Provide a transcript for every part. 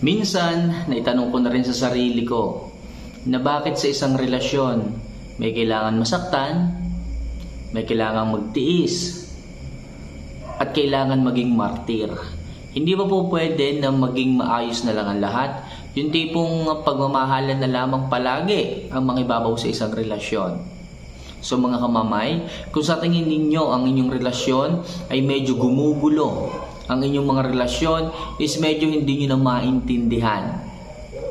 Minsan, naitanong ko na rin sa sarili ko na bakit sa isang relasyon may kailangan masaktan, may kailangan magtiis, at kailangan maging martir. Hindi ba po pwede na maging maayos na lang ang lahat? Yung tipong pagmamahalan na lamang palagi ang mangibabaw sa isang relasyon. So mga kamamay, kung sa tingin ninyo ang inyong relasyon ay medyo gumugulo, ang inyong mga relasyon is medyo hindi nyo na maintindihan.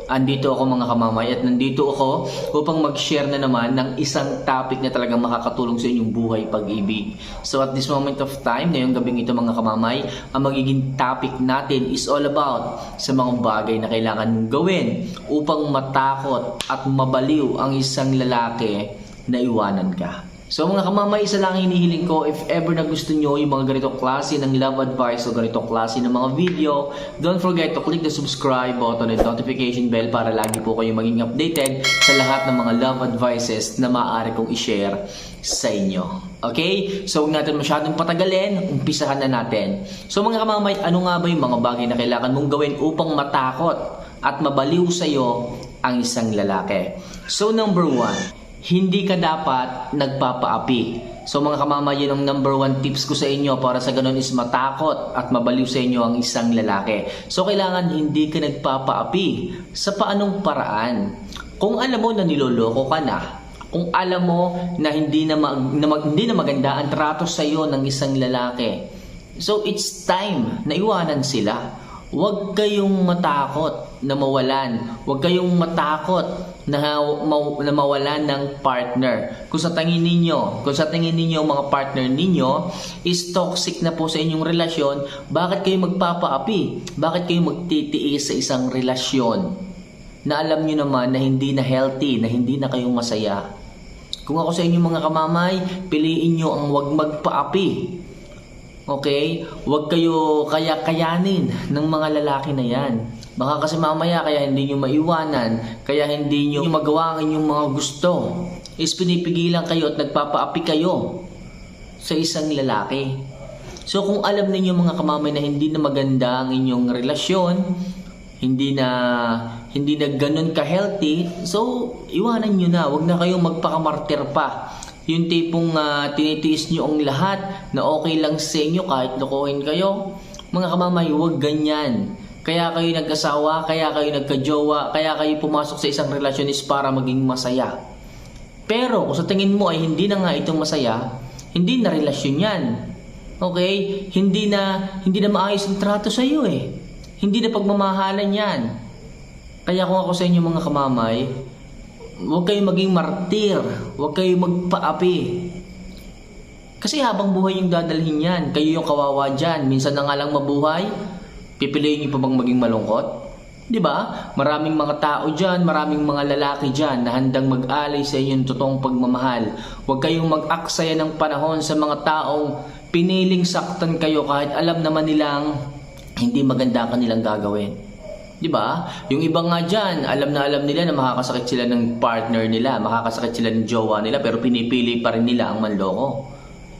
Andito ako mga kamamay at nandito ako upang mag-share na naman ng isang topic na talagang makakatulong sa inyong buhay pag-ibig. So at this moment of time, ngayong gabing ito mga kamamay, ang magiging topic natin is all about sa mga bagay na kailangan mong gawin upang matakot at mabaliw ang isang lalaki na iwanan ka. So mga kamamay, isa lang ang hinihiling ko if ever na gusto nyo yung mga ganitong klase ng love advice o ganitong klase ng mga video, don't forget to click the subscribe button and notification bell para lagi po kayong maging updated sa lahat ng mga love advices na maaari kong i-share sa inyo. Okay? So huwag natin masyadong patagalin, umpisahan na natin. So mga kamamay, ano nga ba yung mga bagay na kailangan mong gawin upang matakot at mabaliw sa'yo ang isang lalaki? So number one, hindi ka dapat nagpapaapi. So mga kamamayan, ang number one tips ko sa inyo para sa ganun is matakot at mabaliw sa inyo ang isang lalaki. So kailangan hindi ka nagpapaapi. Sa paanong paraan? Kung alam mo na niloloko ka na, kung alam mo na hindi na, mag, na mag- hindi na maganda ang trato sa iyo ng isang lalaki, so it's time na iwanan sila. Huwag kayong matakot na mawalan. Huwag kayong matakot na, na mawalan ng partner. Kung sa tingin ninyo, kung sa tingin ninyo mga partner ninyo is toxic na po sa inyong relasyon, bakit kayo magpapaapi? Bakit kayo magtitiis sa isang relasyon? Na alam nyo naman na hindi na healthy, na hindi na kayong masaya. Kung ako sa inyong mga kamamay, piliin nyo ang wag magpaapi. Okay? Huwag kayo kaya-kayanin ng mga lalaki na yan. Baka kasi mamaya kaya hindi nyo maiwanan, kaya hindi nyo magawa ang inyong mga gusto. Is pinipigilan kayo at nagpapaapi kayo sa isang lalaki. So kung alam ninyo mga kamamay na hindi na maganda ang inyong relasyon, hindi na hindi na ganun ka-healthy, so iwanan nyo na. Huwag na kayong magpakamartir pa. Yung tipong ah, tinitiis nyo ang lahat na okay lang sa inyo kahit lokohin kayo. Mga kamamay, huwag ganyan. Kaya kayo nagkasawa, kaya kayo nagkajowa, kaya kayo pumasok sa isang relasyon is para maging masaya. Pero kung sa tingin mo ay hindi na nga itong masaya, hindi na relasyon yan. Okay? Hindi na hindi na maayos ang trato sa iyo eh. Hindi na pagmamahalan yan. Kaya kung ako sa inyo mga kamamay, huwag kayong maging martir, huwag kayong magpaapi. Kasi habang buhay yung dadalhin yan, kayo yung kawawa dyan, minsan na nga lang mabuhay, pipiliin niyo pa bang maging malungkot? 'Di ba? Maraming mga tao diyan, maraming mga lalaki diyan na handang mag-alay sa inyong totoong pagmamahal. Huwag kayong mag-aksaya ng panahon sa mga taong piniling saktan kayo kahit alam naman nilang hindi maganda ang kanilang gagawin. 'Di ba? Yung iba nga diyan, alam na alam nila na makakasakit sila ng partner nila, makakasakit sila ng jowa nila pero pinipili pa rin nila ang manloko.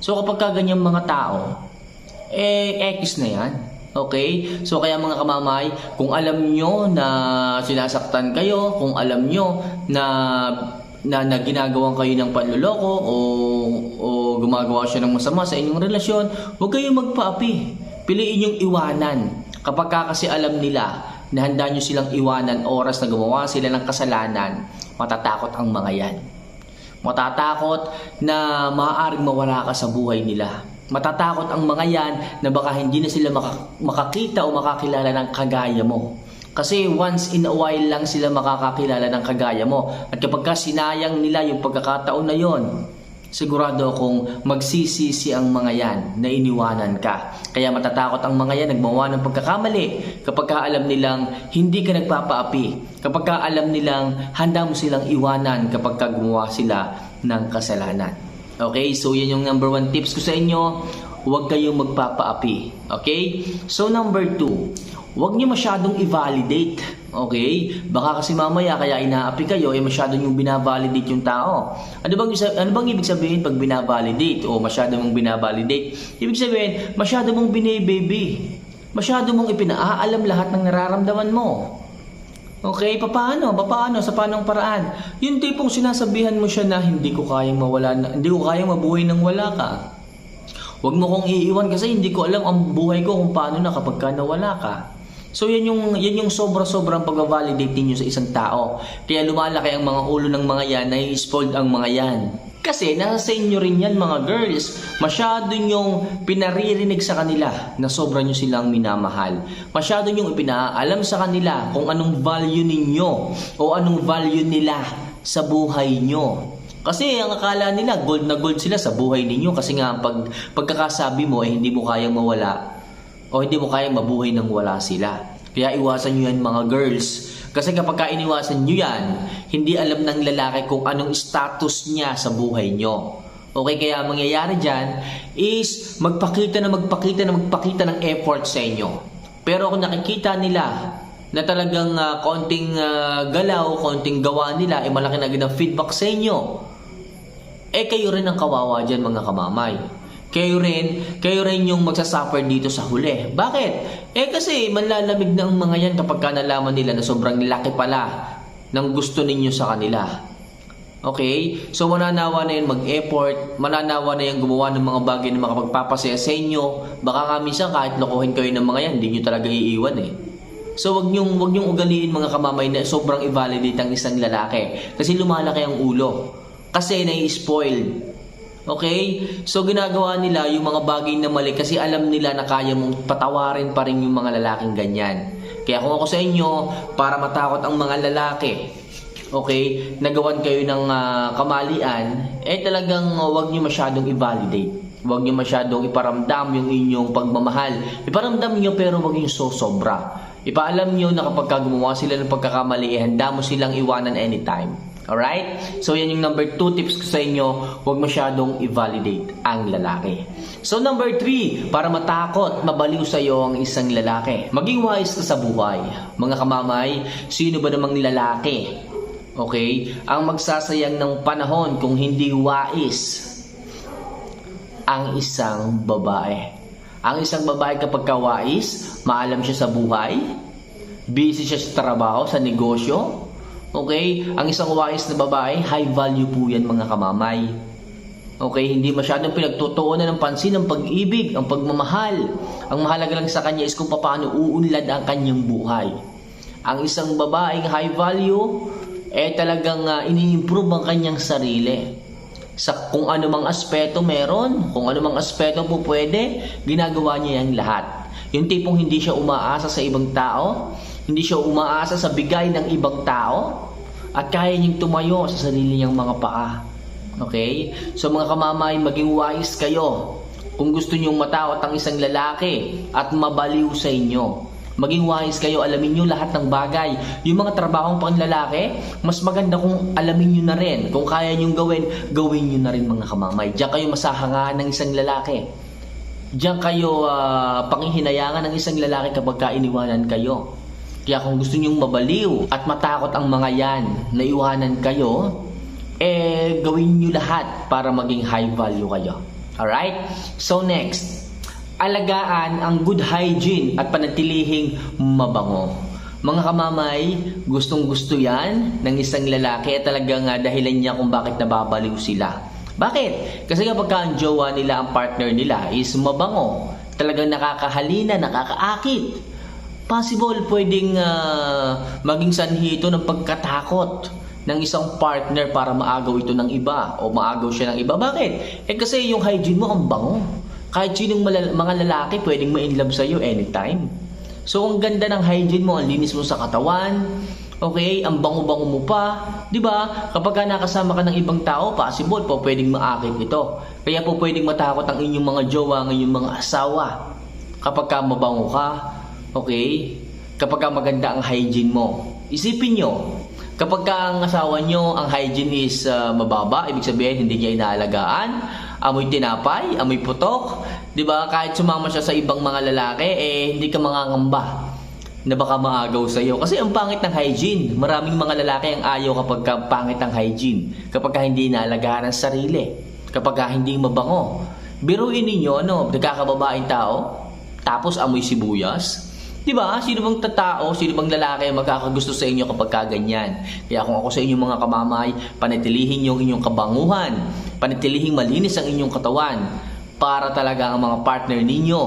So kapag ka ganyang mga tao, eh X na 'yan. Okay? So kaya mga kamamay, kung alam nyo na sinasaktan kayo, kung alam nyo na na, na ginagawan kayo ng panluloko o, o gumagawa siya ng masama sa inyong relasyon, huwag kayong magpaapi. Piliin yung iwanan. Kapag ka kasi alam nila na handa nyo silang iwanan oras na gumawa sila ng kasalanan, matatakot ang mga yan. Matatakot na maaaring mawala ka sa buhay nila. Matatakot ang mga yan na baka hindi na sila maka- makakita o makakilala ng kagaya mo. Kasi once in a while lang sila makakakilala ng kagaya mo. At kapag ka sinayang nila yung pagkakataon na yon, sigurado akong magsisisi ang mga yan na iniwanan ka. Kaya matatakot ang mga yan nagmawa ng pagkakamali kapag ka alam nilang hindi ka nagpapaapi. Kapag ka alam nilang handa mo silang iwanan kapag ka gumawa sila ng kasalanan. Okay, so yan yung number one tips ko sa inyo. Huwag kayong magpapaapi. Okay? So number two, huwag niyo masyadong i-validate. Okay? Baka kasi mamaya kaya inaapi kayo, eh masyado yung binavalidate yung tao. Ano bang, ano bang ibig sabihin pag binavalidate o masyado mong binavalidate? Ibig sabihin, masyado mong binibaby. Masyado mong ipinaalam lahat ng nararamdaman mo. Okay, papaano? Papaano? Sa paanong paraan? Yung tipong sinasabihan mo siya na hindi ko kayang mawala na, hindi ko kayang mabuhay nang wala ka. Huwag mo kong iiwan kasi hindi ko alam ang buhay ko kung paano na kapag ka nawala ka. So yan yung yan yung sobra-sobrang pag-validate ninyo sa isang tao. Kaya lumalaki ang mga ulo ng mga yan, nai-spoiled ang mga yan. Kasi nasa sa inyo rin yan mga girls. Masyado nyong pinaririnig sa kanila na sobra nyo silang minamahal. Masyado nyong ipinaalam sa kanila kung anong value ninyo o anong value nila sa buhay nyo. Kasi ang akala nila gold na gold sila sa buhay ninyo kasi nga pag pagkakasabi mo eh hindi mo kayang mawala o hindi mo kayang mabuhay nang wala sila. Kaya iwasan nyo yan mga girls. Kasi kapag ka iniwasan nyo yan, hindi alam ng lalaki kung anong status niya sa buhay nyo. Okay, kaya ang mangyayari dyan is magpakita na magpakita na magpakita ng effort sa inyo. Pero kung nakikita nila na talagang ah, konting ah, galaw, konting gawa nila, eh malaki na agad ang feedback sa inyo, eh kayo rin ang kawawa dyan mga kamamay. Kayo rin, kayo rin yung magsasuffer dito sa huli. Bakit? Eh kasi manlalamig na ang mga yan kapag ka nalaman nila na sobrang laki pala ng gusto ninyo sa kanila. Okay? So mananawa na yun mag-effort, mananawa na yung gumawa ng mga bagay na makapagpapasaya sa inyo. Baka nga minsan kahit lokohin kayo ng mga yan, hindi nyo talaga iiwan eh. So wag niyong wag niyong ugaliin mga kamamay na sobrang i-validate ang isang lalaki kasi lumalaki ang ulo. Kasi nai-spoiled. Okay? So ginagawa nila yung mga bagay na mali kasi alam nila na kaya mong patawarin pa rin yung mga lalaking ganyan. Kaya kung ako sa inyo, para matakot ang mga lalaki, okay, nagawan kayo ng ah, kamalian, eh talagang uh, wag niyo masyadong i-validate. Huwag niyo masyadong iparamdam yung inyong pagmamahal. Iparamdam niyo pero huwag yung sosobra. Ipaalam niyo na kapag ka gumawa sila ng pagkakamali, eh, handa mo silang iwanan anytime. Alright? So, yan yung number two tips ko sa inyo. Huwag masyadong i-validate ang lalaki. So, number three, para matakot, mabaliw sa iyo ang isang lalaki. Maging wise ka sa buhay. Mga kamamay, sino ba namang lalaki? Okay? Ang magsasayang ng panahon kung hindi wais ang isang babae. Ang isang babae kapag kawais, maalam siya sa buhay, busy siya sa trabaho, sa negosyo, okay? Ang isang wais na babae, high value po yan mga kamamay. Okay, hindi masyadong pinagtutuunan ng pansin ang pag-ibig, ang pagmamahal. Ang mahalaga lang sa kanya is kung paano uunlad ang kanyang buhay. Ang isang babaeng high value, eh talagang uh, ini-improve ang kanyang sarili sa kung ano mang aspeto meron, kung ano mang aspeto po pwede, ginagawa niya yan lahat. Yung tipong hindi siya umaasa sa ibang tao, hindi siya umaasa sa bigay ng ibang tao, at kaya niyang tumayo sa sarili niyang mga paa. Okay? So mga kamamay, maging wise kayo. Kung gusto niyong matakot ang isang lalaki at mabaliw sa inyo. Maging wise kayo, alamin niyo lahat ng bagay. Yung mga trabahong pang lalaki, mas maganda kung alamin niyo na rin. Kung kaya niyong gawin, gawin niyo na rin mga kamamay. Diyan kayo masahangaan ng isang lalaki. Diyan kayo uh, pangihinayangan ng isang lalaki kapag kainiwanan kayo. Kaya kung gusto niyong mabaliw at matakot ang mga yan na iwanan kayo, eh gawin niyo lahat para maging high value kayo. Alright? So next, alagaan ang good hygiene at panatilihing mabango. Mga kamamay, gustong gusto yan ng isang lalaki at talagang uh, dahilan niya kung bakit nababaliw sila. Bakit? Kasi kapag ang jowa nila, ang partner nila is mabango, talagang nakakahalina, nakakaakit. Possible pwedeng uh, maging sanhi ito ng pagkatakot ng isang partner para maagaw ito ng iba o maagaw siya ng iba. Bakit? Eh kasi yung hygiene mo ang bango. Kahit sinong mga lalaki pwedeng ma-inlove sa'yo anytime. So ang ganda ng hygiene mo, ang linis mo sa katawan, okay, ang bango-bango mo pa, 'di ba? Kapag ka nakasama ka ng ibang tao, possible po pwedeng maakit ito. Kaya po pwedeng matakot ang inyong mga jowa, ang inyong mga asawa. Kapag ka mabango ka, okay? Kapag ka maganda ang hygiene mo. Isipin nyo, Kapag ka ang asawa nyo, ang hygiene is uh, mababa, ibig sabihin hindi niya inaalagaan, amoy tinapay, amoy putok, 'di ba? Kahit sumama siya sa ibang mga lalaki, eh hindi ka mangangamba na baka maagaw sa iyo kasi ang pangit ng hygiene. Maraming mga lalaki ang ayaw kapag ka pangit ang hygiene, kapag ka hindi inaalagaan ang sarili, kapag ka hindi mabango. Biruin ninyo, ano, nagkakababaeng tao, tapos amoy sibuyas, Di ba? Sino bang tatao, sino bang lalaki magkakagusto sa inyo kapag kaganyan? Kaya kung ako sa inyo mga kamamay, panatilihin yung inyong kabanguhan, panatilihin malinis ang inyong katawan para talaga ang mga partner ninyo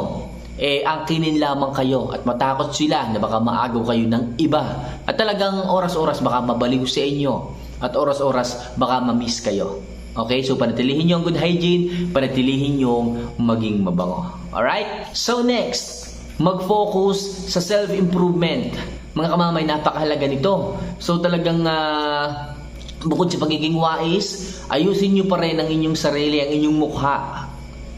eh angkinin lamang kayo at matakot sila na baka maagaw kayo ng iba at talagang oras-oras baka mabaliw sa inyo at oras-oras baka ma-miss kayo. Okay, so panatilihin nyo ang good hygiene, panatilihin nyo maging mabango. Alright? So next, mag-focus sa self-improvement. Mga kamamay, napakahalaga nito. So talagang ah, bukod sa pagiging wais, ayusin nyo pa rin ang inyong sarili, ang inyong mukha.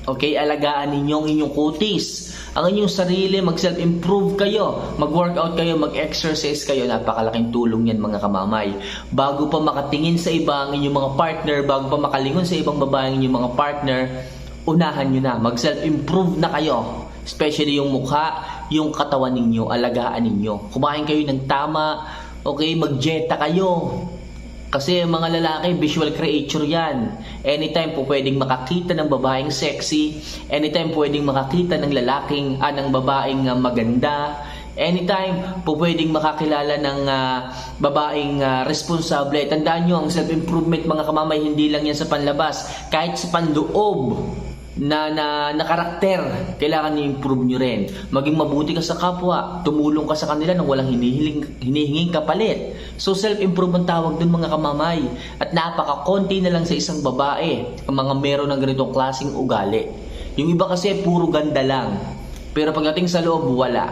Okay, alagaan ninyo ang inyong kutis. Ang inyong sarili, mag-self-improve kayo, mag-workout kayo, mag-exercise kayo. Napakalaking tulong yan mga kamamay. Bago pa makatingin sa iba ang inyong mga partner, bago pa makalingon sa ibang babae ang inyong mga partner, unahan nyo na. Mag-self-improve na kayo. Especially yung mukha, yung katawan ninyo, alagaan ninyo. Kumain kayo ng tama, okay, mag-jeta kayo. Kasi mga lalaki, visual creature yan. Anytime po pwedeng makakita ng babaeng sexy. Anytime pwedeng makakita ng lalaking, ah, ng babaeng ah, maganda. Anytime po pwedeng makakilala ng ah, babaeng ah, responsable. Tandaan nyo, ang self-improvement mga kamamay, hindi lang yan sa panlabas. Kahit sa panloob na, na, na karakter, kailangan i-improve nyo rin. Maging mabuti ka sa kapwa, tumulong ka sa kanila nang walang hinihiling, hinihinging kapalit. So self-improve ang tawag dun mga kamamay. At napaka-konti na lang sa isang babae ang mga meron ng ganitong klaseng ugali. Yung iba kasi puro ganda lang. Pero pagdating sa loob, wala.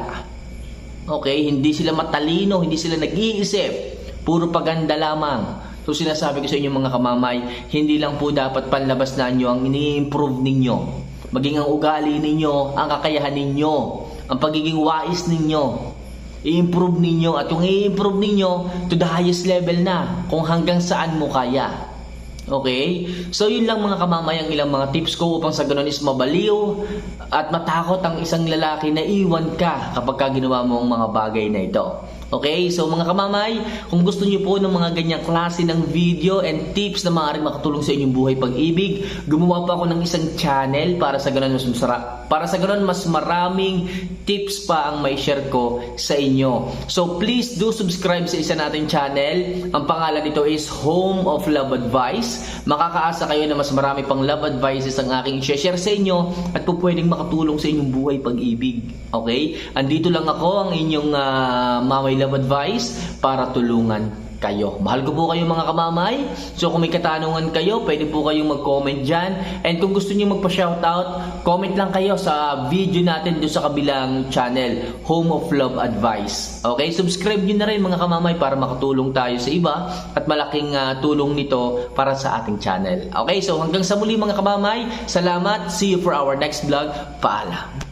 Okay, hindi sila matalino, hindi sila nag-iisip. Puro paganda lamang. So sinasabi ko sa inyo mga kamamay, hindi lang po dapat panlabas na nyo ang ini-improve ninyo. Maging ang ugali ninyo, ang kakayahan ninyo, ang pagiging wais ninyo. I-improve ninyo at yung i-improve ninyo to the highest level na kung hanggang saan mo kaya. Okay? So yun lang mga kamamay ang ilang mga tips ko upang sa ganun is mabaliw at matakot ang isang lalaki na iwan ka kapag ka ginawa mo ang mga bagay na ito. Okay? So mga kamamay, kung gusto niyo po ng mga ganyang klase ng video and tips na maaaring makatulong sa inyong buhay pag-ibig, gumawa pa ako ng isang channel para sa ganun mas masara, para sa ganun mas maraming tips pa ang may share ko sa inyo. So please do subscribe sa isa nating channel. Ang pangalan nito is Home of Love Advice. Makakaasa kayo na mas marami pang love advices ang aking share sa inyo at po pwedeng makatulong sa inyong buhay pag-ibig. Okay? Andito lang ako ang inyong uh, mamay love advice para tulungan kayo. Mahal ko po kayo mga kamamay. So kung may katanungan kayo, pwede po kayong mag-comment dyan. And kung gusto niyo magpa-shoutout, comment lang kayo sa video natin doon sa kabilang channel, Home of Love Advice. Okay, subscribe nyo na rin mga kamamay para makatulong tayo sa iba at malaking ah, tulong nito para sa ating channel. Okay, so hanggang sa muli mga kamamay, salamat. See you for our next vlog. Paalam.